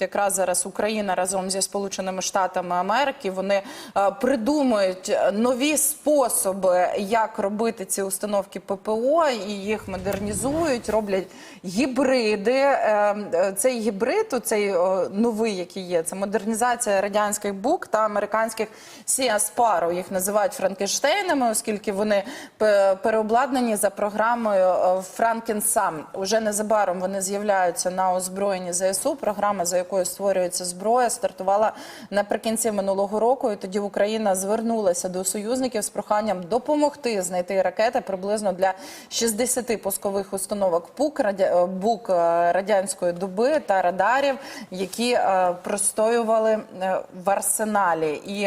Якраз зараз Україна разом зі Сполученими Штатами Америки вони е, придумують нові способи, як робити ці установки ППО, і їх модернізують, роблять гібриди. Е, е, Цей гібрид, цей новий, який є, це модернізація радянських бук та американських Сіаспару. Їх називають Франкенштейнами, оскільки вони переобладнані за програмою Франкенсам. Уже незабаром вони з'являються на озброєнні ЗСУ. Програма, за якою створюється зброя, стартувала наприкінці минулого року. І тоді Україна звернулася до союзників з проханням допомогти знайти ракети приблизно для 60 пускових установок ПУК радя- е, БУК е, радянської доби та радарів, які е, простоювали в арсеналі. І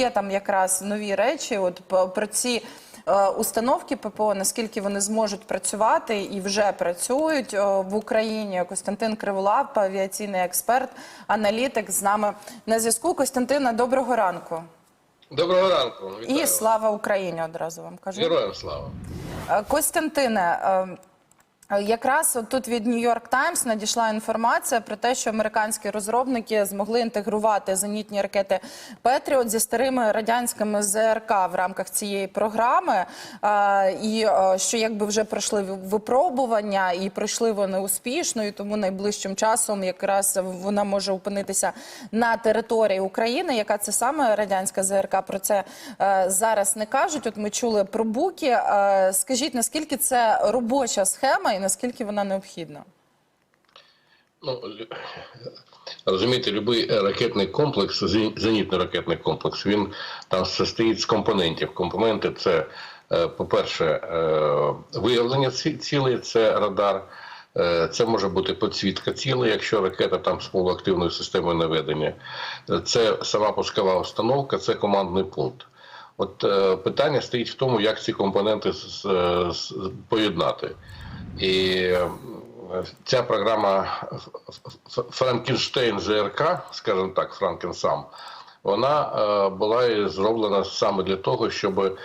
є там якраз нові речі. От про ці. Е, Установки ППО, наскільки вони зможуть працювати і вже працюють е, в Україні. Костянтин Криволап, авіаційний експерт, аналітик з нами на зв'язку. Костянтина, доброго ранку. Доброго ранку. Вітаю. І слава Україні одразу вам кажу. Героям слава. Е, Костянтине, якраз от тут від New York Times надійшла інформація про те, що американські розробники змогли інтегрувати зенітні ракети Петріот зі старими радянськими ЗРК в рамках цієї програми, Е, і е, що якби вже пройшли випробування і пройшли вони успішно, і тому найближчим часом якраз вона може опинитися на території України. Яка це саме радянська ЗРК? Про це е, зараз не кажуть. От ми чули про буки. Е, скажіть, наскільки це робоча схема наскільки вона необхідна? Ну, розумієте, будь-який ракетний комплекс, зені- зенітно-ракетний комплекс, він там состоїть з компонентів. Компоненти це, е, по-перше, е, виявлення цілей, це радар. Е, Це може бути підсвітка цілей, якщо ракета там з полуактивною системою наведення. Е, Це сама пускова установка, це командний пункт. От е, питання стоїть в тому, як ці компоненти поєднати. І е, ця програма Франкенштейн ЗРК, скажімо так, Франкенсам, вона е, була зроблена саме для того, щоб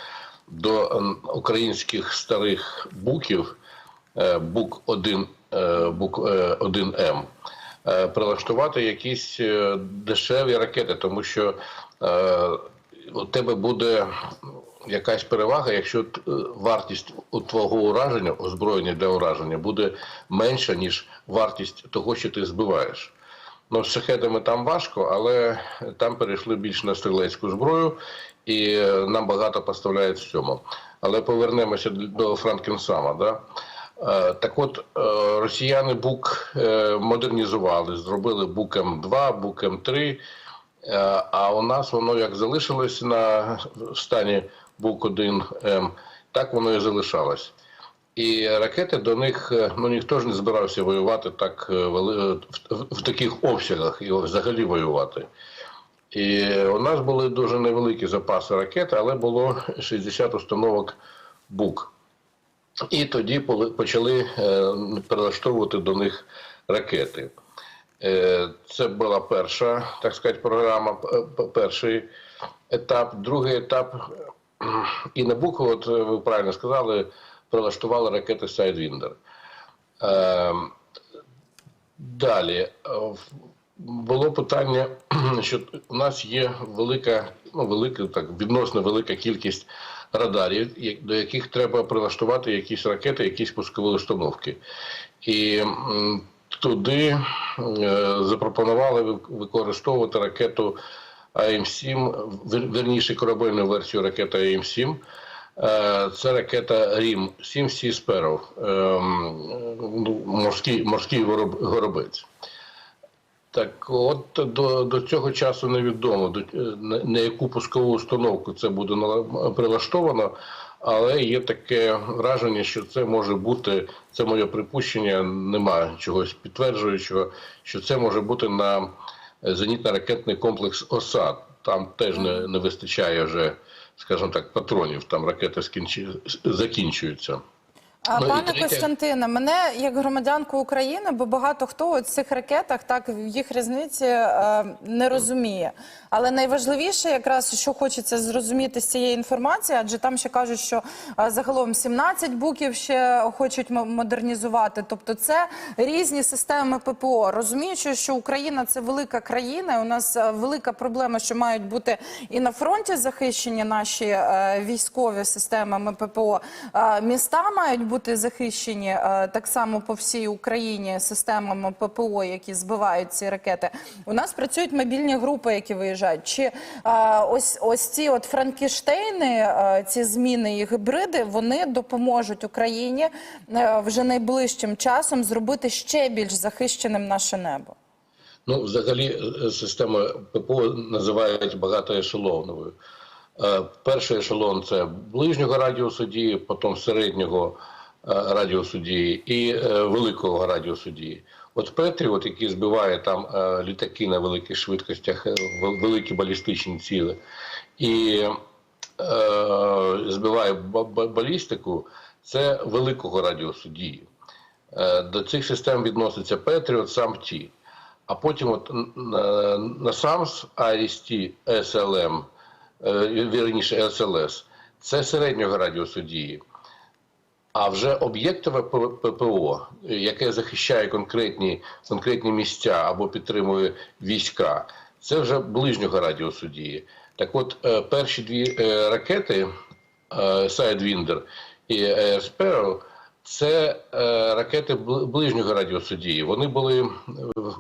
до українських старих буків бук 1, е, бук е, 1М е, прилаштувати якісь е, дешеві ракети, тому що у тебе буде якась перевага, якщо е, вартість у твого ураження, озброєння для ураження, буде менша, ніж вартість того, що ти збиваєш. Ну, з шахедами там важко, але там перейшли більш на стрілецьку зброю, і е, нам багато поставляють в цьому. Але повернемося до Франкенсама. Да? Е, Так от, росіяни Бук модернізували, зробили Бук М2, Бук М3, Е, а у нас воно як залишилось на стані Бук 1 М, так воно і залишалось. І ракети до них е, ну ніхто ж не збирався воювати так е, в, в, в таких обсягах і взагалі воювати. І у нас були дуже невеликі запаси ракет, але було 60 установок БУК. І тоді почали е, перелаштовувати до них ракети. Е, Це була перша, так сказати, програма, перший етап. Другий етап і на букву, от е, ви правильно сказали, прилаштували ракети Sidewinder. Е, Далі було питання, що у нас є велика, ну велика, так відносно велика кількість радарів, до яких треба прилаштувати якісь ракети, якісь пускові установки. І туди е, запропонували використовувати ракету АМ-7, верніше корабельну версію ракети АМ-7. Е, Це ракета Рім 7 Сі Sparrow, ем, ну, морський, морський гороб- горобець. Так, от до, до цього часу невідомо, до, на, на яку пускову установку це буде прилаштовано, але є таке враження, що це може бути, це моє припущення, немає чогось підтверджуючого, що це може бути на зенітно-ракетний комплекс ОСАД. Там теж не, не вистачає вже, скажімо так, патронів, там ракети скінчі, закінчуються. Пане Костянтине, мене як громадянку України, бо багато хто у цих ракетах так їх різниці е, не розуміє. Але найважливіше, якраз що хочеться зрозуміти з цієї інформації, адже там ще кажуть, що загалом 17 буків ще хочуть модернізувати. Тобто, це різні системи ППО. Розуміючи, що Україна це велика країна, і у нас е, велика проблема, що мають бути і на фронті захищені наші е, військові системами ППО. Міста мають бути захищені е, так само по всій Україні системами ППО, які збивають ці ракети. У нас працюють мобільні групи, які виїжджають. Чи е, ось ось ці от Франкіштейни, е, ці зміни і гібриди, вони допоможуть Україні вже найближчим часом зробити ще більш захищеним наше небо. Ну, взагалі, система ППО називають багатоешелоновою. Перший ешелон це ближнього радіусу дії, потім середнього е, радіусу і е, великого радіусу дії. От Петріот, який збиває там е, літаки на великих швидкостях, великі балістичні цілі, і е, збиває ба- ба- балістику, це великого радіусу дії. Е, До цих систем відноситься Петріот, сам ті. А потім от на, САМС, IST, SLM, вірніше СЛС, це середнього радіусу дії. А вже об'єктове ППО, яке захищає конкретні, конкретні місця або підтримує війська, це вже ближнього радіусу дії. Так от, е, перші дві е, ракети е, Sidewinder і Air Sparrow, це е, ракети бли- ближнього радіусу дії. Вони були е,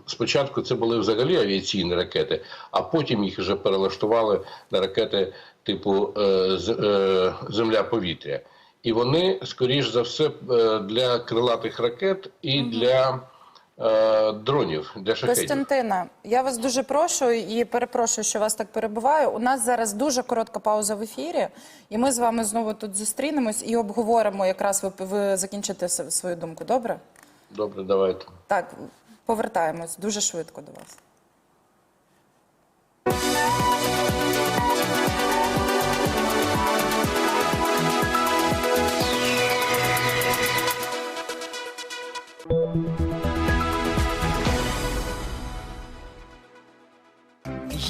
спочатку це були взагалі авіаційні ракети, а потім їх вже перелаштували на ракети типу е, е, Земля-повітря. І вони, скоріш за все, е, для крилатих ракет і для е, дронів, для шахедів. Костянтина, я вас дуже прошу і перепрошую, що вас так перебуваю. У нас зараз дуже коротка пауза в ефірі, і ми з вами знову тут зустрінемось і обговоримо. Якраз ви, ви закінчите свою думку. Добре? Добре, давайте. Так, повертаємось дуже швидко до вас.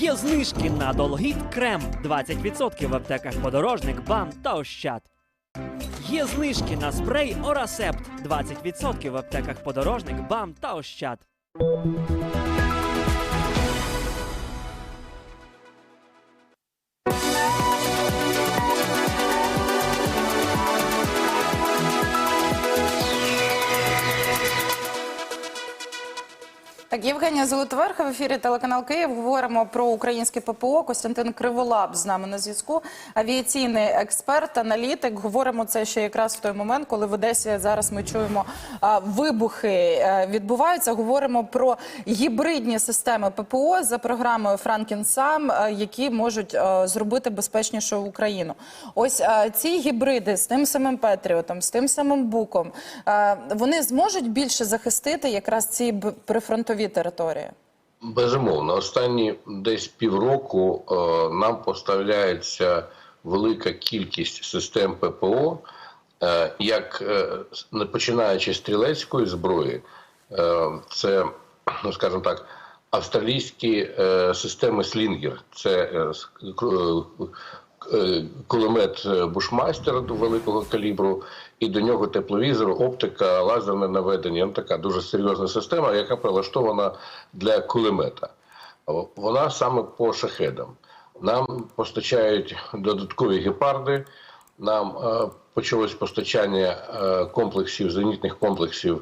Є знижки на Долгіт Крем 20% в аптеках Подорожник, БАМ та Ощад. Є знижки на спрей Орасепт 20% в аптеках Подорожник, БАМ та Ощад. Так, Євгенія Золотоверха в ефірі телеканал Київ. Говоримо про українське ППО. Костянтин Криволап з нами на зв'язку. Авіаційний експерт, аналітик. Говоримо це ще якраз в той момент, коли в Одесі зараз ми чуємо а, вибухи е, відбуваються. Говоримо про гібридні системи ППО за програмою Франкінсам, е, які можуть е, зробити безпечнішу Україну. Ось е, ці гібриди з тим самим Петріотом, з тим самим Буком, е, вони зможуть більше захистити якраз ці прифронтові території. Безумовно, останні десь півроку е, нам поставляється велика кількість систем ППО, е, як е, починаючи з стрілецької зброї, е, це, ну скажімо так, австралійські е, системи Слінгер, це е, кулемет е, Бушмайстер до великого калібру, і до нього тепловізор, оптика, лазерне наведення. Ну, така дуже серйозна система, яка прилаштована для кулемета. Вона саме по шахедам. Нам постачають додаткові гепарди. Нам е, почалось постачання е, комплексів, зенітних комплексів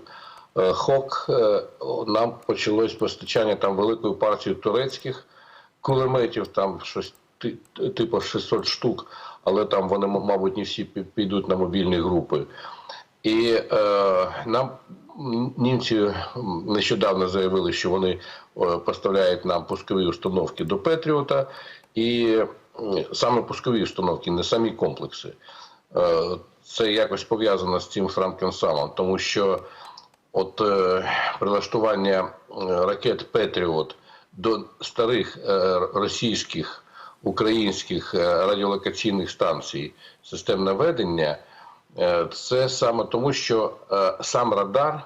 е, ХОК. Е, нам почалось постачання там великої партії турецьких кулеметів, там щось типу 600 штук, але там вони, мабуть, не всі підуть на мобільні групи. І е, нам німці нещодавно заявили, що вони е, поставляють нам пускові установки до Петріота, і саме пускові установки, не самі комплекси. Е, це якось пов'язано з цим Франкенсамом, тому що от е, прилаштування е, ракет Петріот до старих е, російських українських е, радіолокаційних станцій систем наведення Е, Це саме тому, що е, сам радар,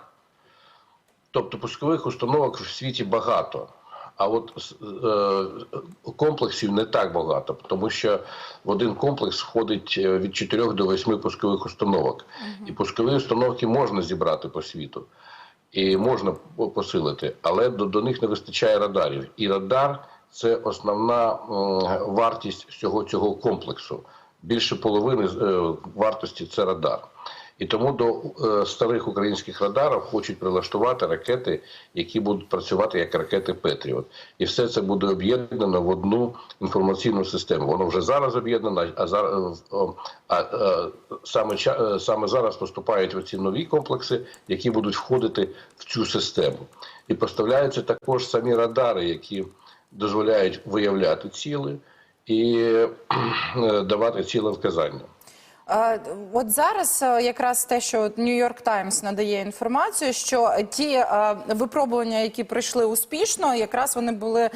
тобто пускових установок в світі багато. А от е, комплексів не так багато, тому що в один комплекс входить від 4 до 8 пускових установок. І пускові установки можна зібрати по світу і можна посилити, але до, до них не вистачає радарів. І радар це основна вартість всього цього комплексу. Більше половини е, вартості це радар. І тому до е, старих українських радарів хочуть прилаштувати ракети, які будуть працювати як ракети Петріот. І все це буде об'єднано в одну інформаційну систему. Воно вже зараз об'єднано, а зараз а, е, саме ча- е, саме зараз поступають оці нові комплекси, які будуть входити в цю систему. І поставляються також самі радари, які дозволяють виявляти ціли і е, давати ціле вказання. От зараз е, якраз те, що Нью-Йорк Таймс надає інформацію, що ті е, випробування, які пройшли успішно, якраз вони були е,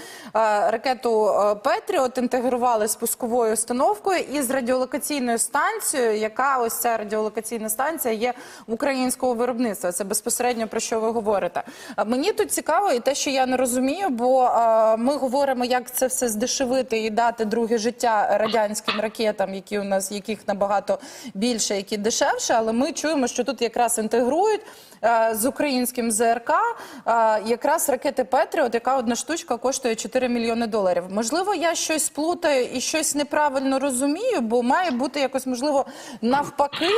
ракету Петріот інтегрували з пусковою установкою і з радіолокаційною станцією, яка ось ця радіолокаційна станція є українського виробництва. Це безпосередньо про що ви говорите. Мені тут цікаво і те, що я не розумію, бо ми говоримо, як це все здешевити і дати друге життя радянським ракетам, які у нас яких набагато більше, які дешевше. Але ми чуємо, що тут якраз інтегрують е, з українським ЗРК е, якраз ракети Петріот, яка одна штучка коштує 4 мільйони доларів. Можливо, я щось плутаю і щось неправильно розумію, бо має бути якось можливо навпаки.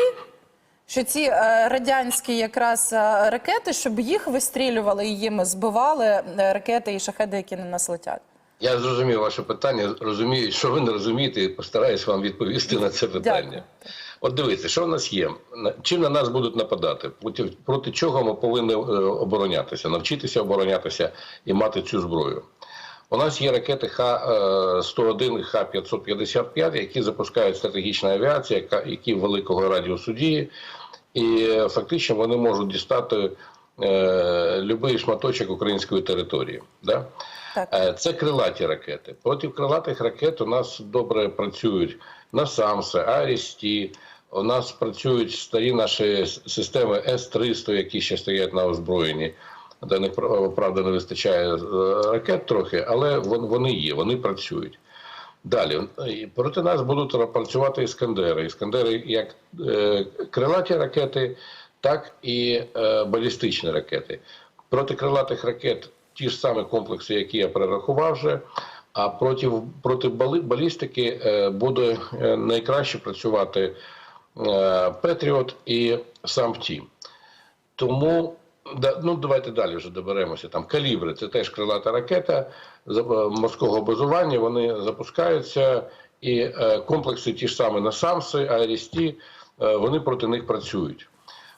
Що ці е, радянські якраз е, ракети, щоб їх вистрілювали і їми збивали ракети і шахеди, які на нас летять. Я зрозумів ваше питання. Розумію, що ви не розумієте, і постараюсь вам відповісти на це питання. Дякую. От дивіться, що в нас є. Чим на нас будуть нападати? Проти, чого ми повинні е, оборонятися, навчитися оборонятися і мати цю зброю. У нас є ракети Х-101 і Х-555, які запускають стратегічна авіація, які великого радіусу дії, і е, фактично вони можуть дістати е, будь-який шматочок української території. Да? Так. Е, Це крилаті ракети. Проти крилатих ракет у нас добре працюють Насамси, Арісті. У нас працюють старі наші системи С-300, які ще стоять на озброєнні. Них пр- правда не вистачає е, ракет трохи, але вони є, вони працюють. Далі проти нас будуть працювати іскандери. Іскандери як е, крилаті ракети, так і балістичні ракети. Проти крилатих ракет ті ж самі комплекси, які я перерахував вже. А проти, проти балістики е, буде е, найкраще працювати е, Петріот і сам Тім. Тому ну давайте далі вже доберемося. Там калібри, це теж крилата ракета морського базування. Вони запускаються, і комплекси ті ж самі Насамси, Аерісті, е, вони проти них працюють.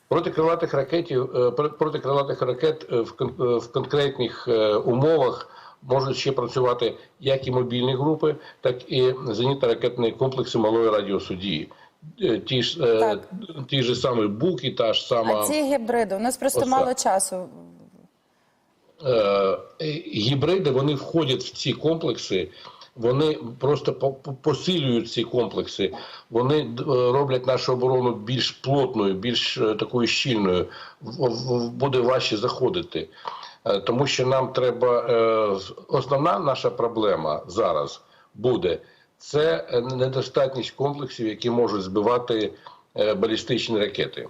Проти крилатих ракетів, е, проти крилатих ракет е, в, е, в конкретних умовах можуть ще працювати як і мобільні групи, так і зенітно-ракетні комплекси малої радіусу дії. Ті ж, Так. ті ж самі буки, та ж сама А ці гібриди, у нас просто Оце. мало часу. гібриди вони входять в ці комплекси, вони просто по- по- посилюють ці комплекси, вони е, роблять нашу оборону більш плотною, більш е, такою щільною. Буде важче заходити. Е, Тому що нам треба основна наша проблема зараз буде це недостатність комплексів, які можуть збивати балістичні ракети.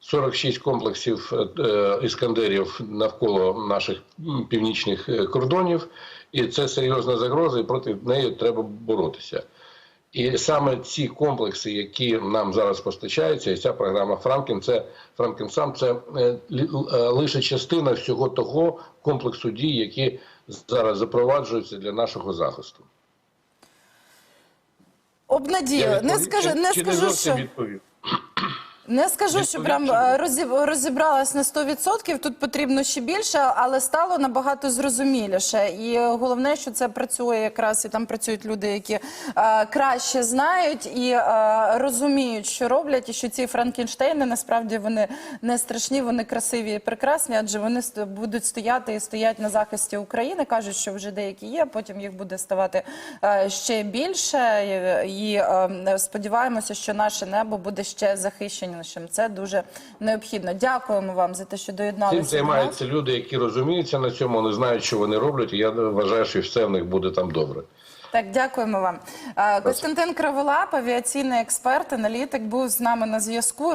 46 комплексів е, е, іскандерів навколо наших північних е, кордонів, і це серйозна загроза, і проти неї треба боротися. І саме ці комплекси, які нам зараз постачаються, і ця програма Франкен, це Франкен сам це лише частина всього того комплексу дій, які зараз запроваджуються для нашого захисту. Обнадію, не скажу, не скажу, що відповів? Не скажу, що прям е, розіб- розібралась на 100%, Тут потрібно ще більше, але стало набагато зрозуміліше. І головне, що це працює якраз і там працюють люди, які е, краще знають і е, розуміють, що роблять, і що ці Франкенштейни насправді вони не страшні, вони красиві і прекрасні, адже вони будуть стояти і стоять на захисті України. кажуть, що вже деякі є. Потім їх буде ставати е, ще більше. І, е, сподіваємося, що наше небо буде ще захищено ефективнішим. Це дуже необхідно. Дякуємо вам за те, що доєдналися. Цим займаються люди, які розуміються на цьому, вони знають, що вони роблять, і я вважаю, що все в них буде там добре. Так, дякуємо вам. Костянтин Криволап, авіаційний експерт, аналітик, був з нами на зв'язку.